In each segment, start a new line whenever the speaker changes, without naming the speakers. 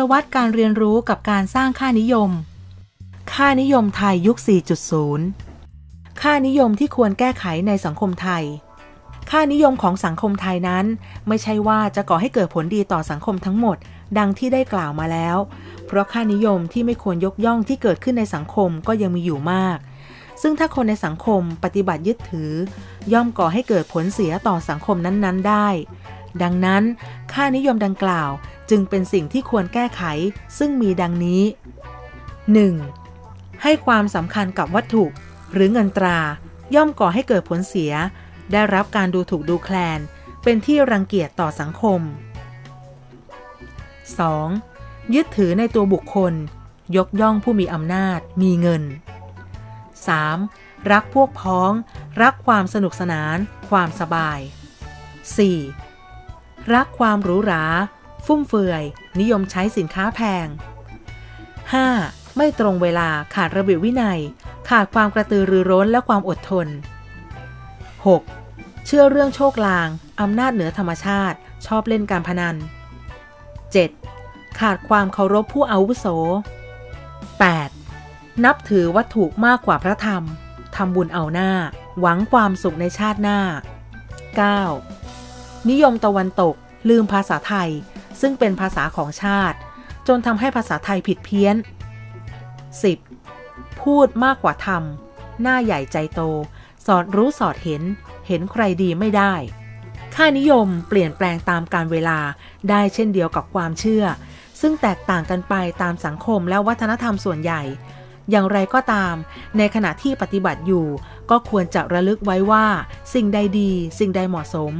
ลวัตการเรียนรู้กับการสร้างค่านิยม ค่านิยมไทยยุค 4.0 ค่านิยมที่ควรแก้ไขในสังคมไทย ค่านิยมของสังคมไทยนั้น ไม่ใช่ว่าจะก่อให้เกิดผลดีต่อสังคมทั้งหมด ดังที่ได้กล่าวมาแล้ว เพราะค่านิยมที่ไม่ควรยกย่องที่เกิดขึ้นในสังคมก็ยังมีอยู่มาก ซึ่งถ้าคนในสังคมปฏิบัติยึดถือ ย่อมก่อให้เกิดผลเสียต่อสังคมนั้น ๆ ได้ ดังนั้น ค่านิยมดังกล่าวจึงเป็นสิ่งที่ควรแก้ไขซึ่งมีดังนี้ 1. ให้ความสำคัญกับวัตถุ หรือเงินตรา ย่อมก่อให้เกิดผลเสีย ได้รับการดูถูกดูแคลน เป็นที่รังเกียจต่อสังคม 2. ยึดถือในตัวบุคคล ยกย่องผู้มีอำนาจ มีเงิน 3. รักพวกพ้อง รักความสนุกสนาน ความสบาย 4. รักความหรูหรา ฟุ่มเฟือย นิยมใช้สินค้าแพง 5. ไม่ตรงเวลาขาดระเบียบวินัย ขาดความกระตือรือร้นและความอดทน 6. เชื่อเรื่องโชคลาง อำนาจเหนือธรรมชาติ ชอบเล่นการพนัน 7. ขาดความเคารพผู้อาวุโส 8. นับถือวัตถุมากกว่าพระธรรม ทำบุญเอาหน้า หวังความสุขในชาติหน้า 9. นิยมตะวันตก ลืมภาษาไทย ซึ่งเป็นภาษาของชาติ จนทำให้ภาษาไทยผิดเพี้ยน 10. พูดมากกว่าทำหน้าใหญ่ใจโต สอดรู้สอดเห็น เห็นใครดีไม่ได้ ค่านิยมเปลี่ยนแปลงตามการเวลาได้เช่นเดียวกับความเชื่อ ซึ่งแตกต่างกันไปตามสังคมและวัฒนธรรมส่วนใหญ่อย่างไรก็ตาม ในขณะที่ปฏิบัติอยู่ ก็ควรจะระลึกไว้ว่า สิ่งใดดี สิ่งใดเหมาะสม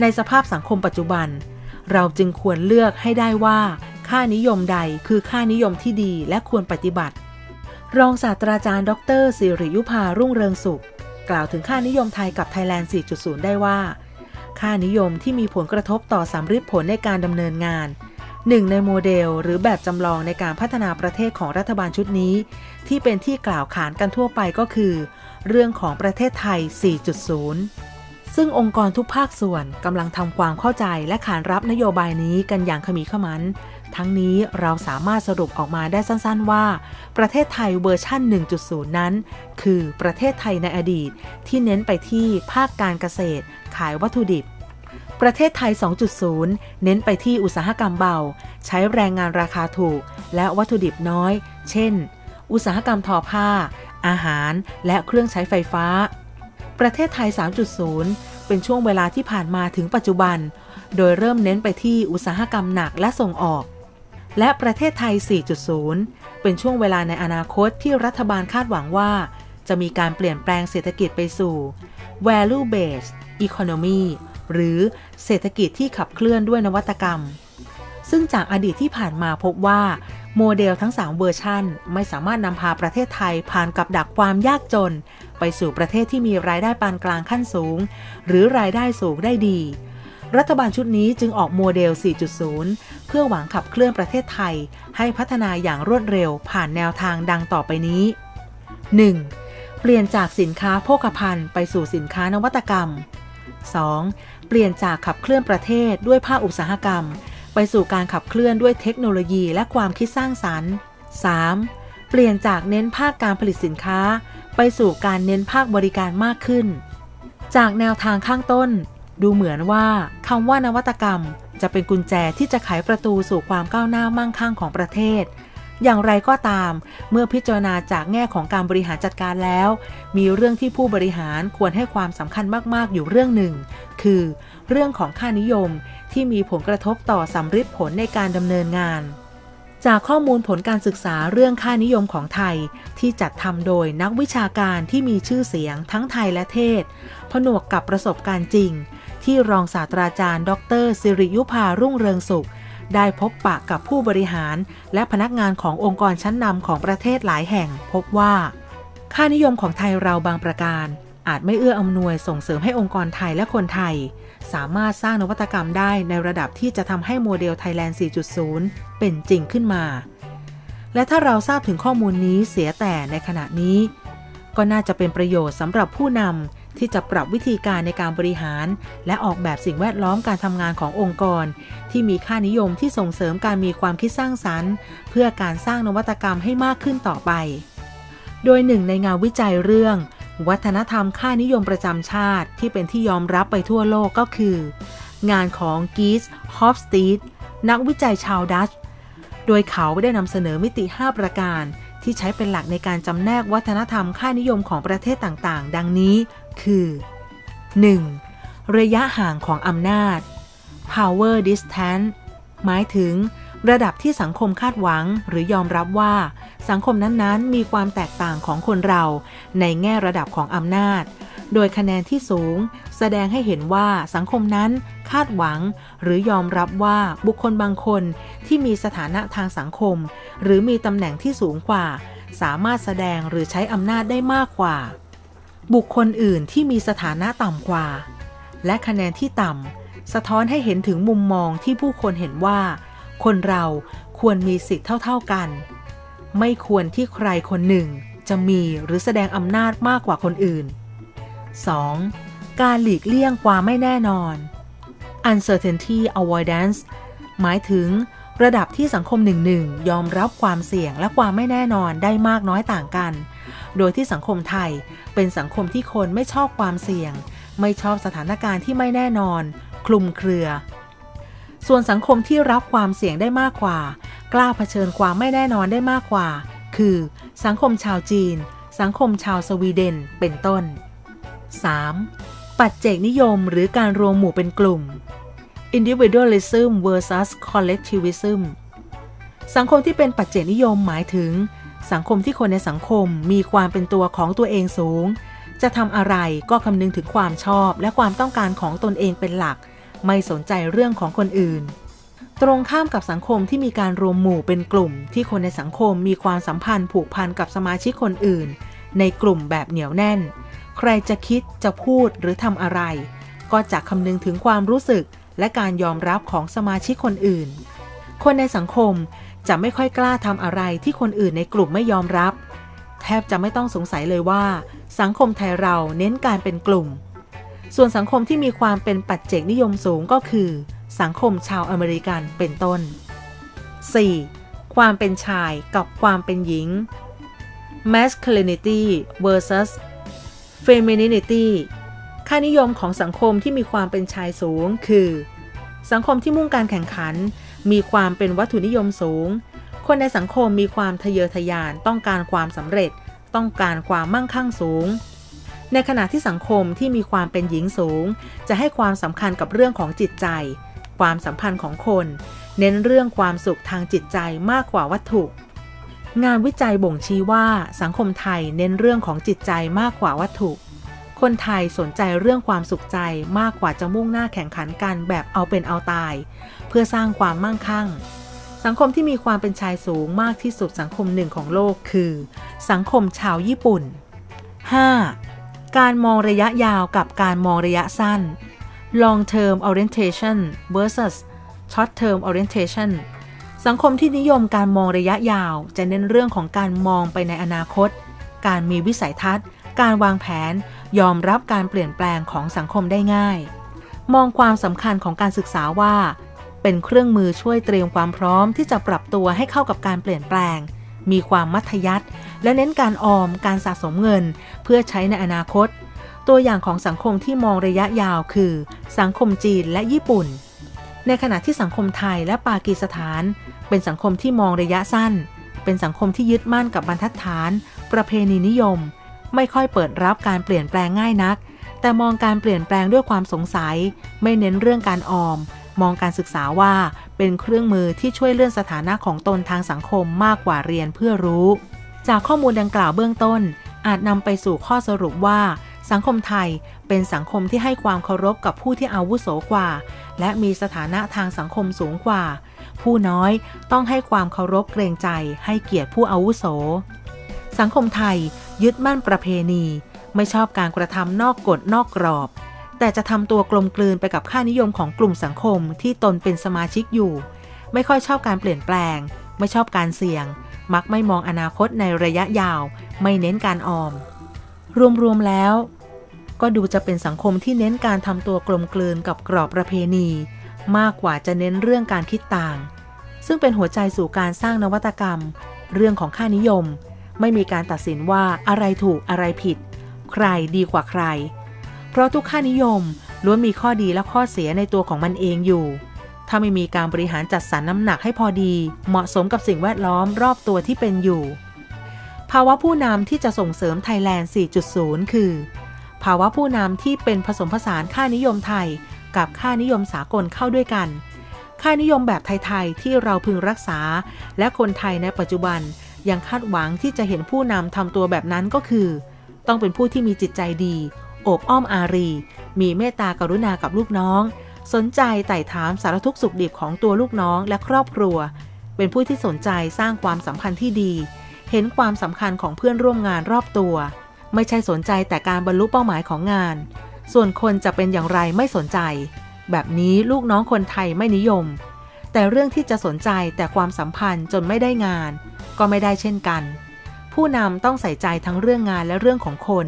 ในสภาพสังคมปัจจุบัน เราจึงควรเลือกให้ได้ว่า ค่านิยมใดคือค่านิยมที่ดีและควรปฏิบัติ รองศาสตราจารย์ ดรสิริยุพารุ่งเรืองสุข กล่าวถึงค่านิยมไทยกับไทยแลนด์ 4.0 ได้ว่า ค่านิยมที่มีผลกระทบต่อสำริดผลในการดำเนินงานหนึ่งในโมเดลหรือแบบจำลองในการพัฒนาประเทศของรัฐบาลชุดนี้ ที่เป็นที่กล่าวขานกันทั่วไปก็คือ เรื่องของประเทศไทย 4.0 ซึ่งองค์กรทุกภาคส่วนกำลังทำความเข้าใจและขานรับนโยบายนี้กันอย่างขมีขมัน ทั้งนี้เราสามารถสรุปออกมาได้สั้นๆว่า ประเทศไทยเวอร์ชั่น 1.0 นั้น คือประเทศไทยในอดีต ที่เน้นไปที่ภาคการเกษตร ขายวัตถุดิบ ประเทศไทย 2.0 เน้นไปที่อุตสาหกรรมเบา ใช้แรงงานราคาถูก และวัตถุดิบน้อย เช่น อุตสาหกรรมทอผ้า อาหาร และเครื่องใช้ไฟฟ้า ประเทศไทย 3.0 เป็นช่วงเวลาที่ผ่านมาถึงปัจจุบัน โดยเริ่มเน้นไปที่อุตสาหกรรมหนักและส่งออก และประเทศไทย 4.0 เป็นช่วงเวลาในอนาคตที่รัฐบาลคาดหวังว่า จะมีการเปลี่ยนแปลงเศรษฐกิจไปสู่ value based economy หรือเศรษฐกิจที่ขับเคลื่อนด้วยนวัตกรรม ซึ่งจากอดีตที่ผ่านมาพบว่า โมเดลทั้ง 3 เวอร์ชันไม่สามารถนำพาประเทศไทยผ่านกับดักความยากจน ไปสู่ประเทศที่มีรายได้ปานกลางขั้นสูง หรือรายได้สูงได้ดี รัฐบาลชุดนี้จึงออกโมเดล 4.0 เพื่อหวังขับเคลื่อนประเทศไทย ให้พัฒนาอย่างรวดเร็วผ่านแนวทางดังต่อไปนี้ 1. เปลี่ยนจากสินค้าโภคภัณฑ์ไปสู่สินค้านวัตกรรม 2. เปลี่ยนจากขับเคลื่อนประเทศด้วยภาคอุตสาหกรรม ไปสู่การขับเคลื่อนด้วยเทคโนโลยีและความคิดสร้างสรรค์ 3. เปลี่ยนจากเน้นภาคการผลิตสินค้า ไปสู่การเน้นภาคบริการมากขึ้น จากแนวทางข้างต้น ดูเหมือนว่าคำว่านวัตกรรม จะเป็นกุญแจที่จะไขประตูสู่ความก้าวหน้ามั่งคั่งของประเทศ อย่างไรก็ตาม เมื่อพิจารณาจากแง่ของการบริหารจัดการแล้ว มีเรื่องที่ผู้บริหารควรให้ความสำคัญมาก ๆ อยู่เรื่องหนึ่ง คือ เรื่องของค่านิยมที่มีผลกระทบต่อสำริดผลในการดำเนินงาน จากข้อมูลผลการศึกษาเรื่องค่านิยมของไทย ที่จัดทำโดยนักวิชาการที่มีชื่อเสียงทั้งไทยและเทศ ผนวกกับประสบการณ์จริง ที่รองศาสตราจารย์ ดรสิริยุพารุ่งเรืองสุข ได้พบปะกับผู้บริหาร และพนักงานขององค์กรชั้นนำของประเทศหลายแห่ง พบว่า ค่านิยมของไทยเราบางประการ อาจไม่เอื้ออำนวยส่งเสริมให้องค์กรไทยและคนไทย สามารถสร้างนวัตกรรมได้ในระดับที่จะทำให้โมเดลไทยแลนด์ 4.0 เป็นจริงขึ้นมา และถ้าเราทราบถึงข้อมูลนี้เสียแต่ในขณะนี้ ก็น่าจะเป็นประโยชน์สำหรับผู้นำ ที่จะปรับวิธีการในการบริหาร และออกแบบสิ่งแวดล้อมการทำงานขององค์กร ที่มีค่านิยมที่ส่งเสริมการมีความคิดสร้างสรรค์ เพื่อการสร้างนวัตกรรมให้มากขึ้นต่อไป โดยหนึ่งในงานวิจัยเรื่อง วัฒนธรรมค่านิยมประจำชาติ ที่เป็นที่ยอมรับไปทั่วโลกก็คือ งานของกีสฮอฟสตีดนักวิจัยชาวดัชโดยเขาได้นำเสนอมิติ 5 ประการที่ใช้เป็นหลักในการจำแนกวัฒนธรรมค่านิยมของประเทศต่างๆ ดังนี้ คือ 1. ระยะห่างของอำนาจ power distance หมายถึงระดับที่สังคมคาดหวังหรือยอมรับว่า สังคมนั้นๆ มีความแตกต่างของคนเราในแง่ระดับของอำนาจ โดยคะแนนที่สูง แสดงให้เห็นว่าสังคมนั้นคาดหวัง หรือยอมรับว่าบุคคลบางคนที่มีสถานะทางสังคม หรือมีตำแหน่งที่สูงกว่า สามารถแสดงหรือใช้อำนาจได้มากกว่า บุคคลอื่นที่มีสถานะต่ำกว่า และคะแนนที่ต่ำสะท้อนให้เห็นถึงมุมมองที่ผู้คนเห็นว่า คนเราควรมีสิทธิ์เท่า ๆกัน ไม่ควรที่ใครคนหนึ่งจะมีหรือแสดงอำนาจมากกว่าคนอื่น 2. การหลีกเลี่ยงความไม่แน่นอน uncertainty avoidance หมายถึง ระดับที่สังคมหนึ่งๆยอมรับความเสี่ยงและความไม่แน่นอนได้มากน้อยต่างกัน โดยที่สังคมไทยเป็นสังคมที่คนไม่ชอบความเสี่ยง ไม่ชอบสถานการณ์ที่ไม่แน่นอน คลุมเครือ ส่วนสังคมที่รับความเสี่ยงได้มากกว่า กล้าเผชิญความไม่แน่นอนได้มากกว่า คือ สังคมชาวจีน สังคมชาวสวีเดน เป็นต้น 3. ปัจเจกนิยมหรือการรวมหมู่เป็นกลุ่ม individualism versus collectivism สังคมที่เป็นปัจเจกนิยมหมายถึง สังคมที่คนในสังคมมีความเป็นตัวของตัวเองสูง จะทำอะไรก็คำนึงถึงความชอบและความต้องการของตนเองเป็นหลัก ไม่สนใจเรื่องของคนอื่น ตรงข้ามกับสังคมที่มีการรวมหมู่เป็นกลุ่ม ที่คนในสังคมมีความสัมพันธ์ผูกพันกับสมาชิกคนอื่น ในกลุ่มแบบเหนียวแน่น ใครจะคิดจะพูดหรือทำอะไร ก็จะคำนึงถึงความรู้สึก และการยอมรับของสมาชิกคนอื่น คนในสังคมจะไม่ค่อยกล้าทำอะไรที่คนอื่นในกลุ่มไม่ยอมรับ แทบจะไม่ต้องสงสัยเลยว่า สังคมไทยเราเน้นการเป็นกลุ่ม ส่วนสังคมที่มีความเป็นปัจเจกนิยมสูงก็คือ สังคมชาวอเมริกันเป็นต้น 4. ความเป็นชายกับความเป็นหญิง masculinity versus femininity ค่านิยมของสังคมที่มีความเป็นชายสูงคือ สังคมที่มุ่งการแข่งขัน มีความเป็นวัตถุนิยมสูง คนในสังคมมีความทะเยอทะยานต้องการความสำเร็จ ต้องการความมั่งคั่งสูง ในขณะที่สังคมที่มีความเป็นหญิงสูง จะให้ความสำคัญกับเรื่องของจิตใจ ความสัมพันธ์ของคน เน้นเรื่องความสุขทางจิตใจมากกว่าวัตถุ งานวิจัยบ่งชี้ว่าสังคมไทยเน้นเรื่องของจิตใจมากกว่าวัตถุ คนไทยสนใจเรื่องความสุขใจมากกว่าจะมุ่งหน้าแข่งขันกันแบบเอาเป็นเอาตาย เพื่อสร้างความมั่งคั่ง สังคมที่มีความเป็นชายสูงมากที่สุดสังคมหนึ่งของโลกคือ สังคมชาวญี่ปุ่น 5. การมองระยะยาวกับการมองระยะสั้น long term orientation versus short term orientation สังคมที่นิยมการมองระยะยาว จะเน้นเรื่องของการมองไปในอนาคต การมีวิสัยทัศน์ การวางแผนยอมรับการเปลี่ยนแปลงของสังคมได้ง่าย มองความสำคัญของการศึกษาว่า เป็นเครื่องมือช่วยเตรียมความพร้อมที่จะปรับตัวให้เข้ากับการเปลี่ยนแปลง มีความมัธยัติและเน้นการออมการสะสมเงิน เพื่อใช้ในอนาคต ตัวอย่างของสังคมที่มองระยะยาวคือ สังคมจีนและญี่ปุ่น ในขณะที่สังคมไทยและปากีสถาน เป็นสังคมที่มองระยะสั้น เป็นสังคมที่ยึดมั่นกับบรรทัดฐาน ประเพณีนิยม ไม่ค่อยเปิดรับการเปลี่ยนแปลงง่ายนัก แต่มองการเปลี่ยนแปลงด้วยความสงสัย ไม่เน้นเรื่องการออม มองการศึกษาว่าเป็นเครื่องมือที่ช่วยเลื่อนสถานะของตนทางสังคมมากกว่าเรียนเพื่อรู้ จากข้อมูลดังกล่าวเบื้องต้น อาจนำไปสู่ข้อสรุปว่า สังคมไทยเป็นสังคมที่ให้ความเคารพกับผู้ที่อาวุโสกว่า และมีสถานะทางสังคมสูงกว่า ผู้น้อยต้องให้ความเคารพเกรงใจ ให้เกียรติผู้อาวุโส สังคมไทย ยึดมั่นประเพณี ไม่ชอบการกระทำนอกกฎนอกกรอบ แต่จะทำตัวกลมกลืนไปกับค่านิยมของกลุ่มสังคมที่ตนเป็นสมาชิกอยู่ ไม่ค่อยชอบการเปลี่ยนแปลง ไม่ชอบการเสี่ยง มักไม่มองอนาคตในระยะยาว ไม่เน้นการออม รวมๆแล้ว ก็ดูจะเป็นสังคมที่เน้นการทำตัวกลมกลืนกับกรอบประเพณี มากกว่าจะเน้นเรื่องการคิดต่าง ซึ่งเป็นหัวใจสู่การสร้างนวัตกรรม เรื่องของค่านิยม ไม่มีการตัดสินว่าอะไรถูกอะไรผิด ใครดีกว่าใคร เพราะทุกค่านิยมล้วนมีข้อดีและข้อเสียในตัวของมันเองอยู่ ถ้าไม่มีการบริหารจัดสรรน้ำหนักให้พอดี เหมาะสมกับสิ่งแวดล้อมรอบตัวที่เป็นอยู่ ภาวะผู้นำที่จะส่งเสริมไทยแลนด์ 4.0 คือ ภาวะผู้นำที่เป็นผสมผสานค่านิยมไทย กับค่านิยมสากลเข้าด้วยกัน ค่านิยมแบบไทย ๆ ที่เราพึงรักษา และคนไทยในปัจจุบัน ยังคาดหวังที่จะเห็นผู้นำทำตัวแบบนั้นก็คือ ต้องเป็นผู้ที่มีจิตใจดี โอบอ้อมอารี มีเมตตากรุณากับลูกน้อง สนใจไต่ถามสารทุกสุขดิบของตัวลูกน้องและครอบครัว เป็นผู้ที่สนใจสร้างความสัมพันธ์ที่ดี เห็นความสำคัญของเพื่อนร่วมงานรอบตัว ไม่ใช่สนใจแต่การบรรลุเป้าหมายของงาน ส่วนคนจะเป็นอย่างไรไม่สนใจ แบบนี้ลูกน้องคนไทยไม่นิยม แต่เรื่องที่จะสนใจแต่ความสัมพันธ์จนไม่ได้งาน ก็ไม่ได้เช่นกัน ผู้นำต้องใส่ใจทั้งเรื่องงานและเรื่องของคน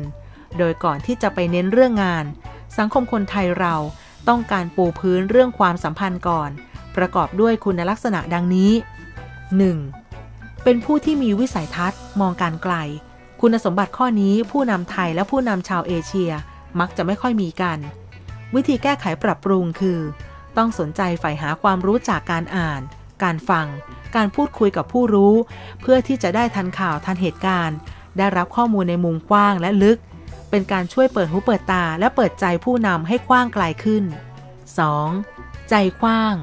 โดยก่อนที่จะไปเน้นเรื่องงาน สังคมคนไทยเราต้องการปูพื้นเรื่องความสัมพันธ์ก่อน ประกอบด้วยคุณลักษณะดังนี้ 1. เป็นผู้ที่มีวิสัยทัศน์ มองการไกล คุณสมบัติข้อนี้ผู้นำไทยและผู้นำชาวเอเชียมักจะไม่ค่อยมีกัน วิธีแก้ไขปรับปรุงคือ ต้องสนใจใฝ่หาความรู้จากการอ่าน การฟัง การพูดคุยกับผู้รู้ เพื่อที่จะได้ทันข่าวทันเหตุการณ์ ได้รับข้อมูลในมุมกว้างและลึก เป็นการช่วยเปิดหูเปิดตาและเปิดใจผู้นำให้กว้างไกลขึ้น 2. ใจกว้าง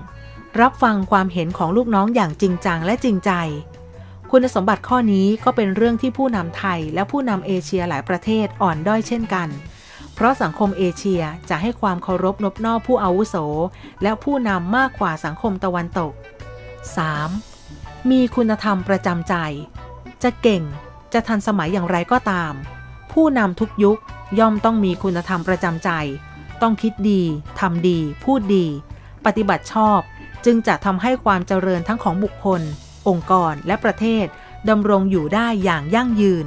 รับฟังความเห็นของลูกน้องอย่างจริงจังและจริงใจ คุณสมบัติข้อนี้ก็เป็นเรื่องที่ผู้นำไทยและผู้นำเอเชียหลายประเทศอ่อนด้อยเช่นกันเพราะสังคมเอเชียจะให้ความเคารพนบนอบผู้อาวุโส และผู้นำมากกว่าสังคมตะวันตก 3. มีคุณธรรมประจำใจ จะเก่ง จะทันสมัยอย่างไรก็ตาม ผู้นำทุกยุคย่อมต้องมีคุณธรรมประจำใจ ต้องคิดดีทำดี พูดดี ปฏิบัติชอบ จึงจะทำให้ความเจริญทั้งของบุคคล องค์กรและประเทศดำรงอยู่ได้อย่างยั่งยืน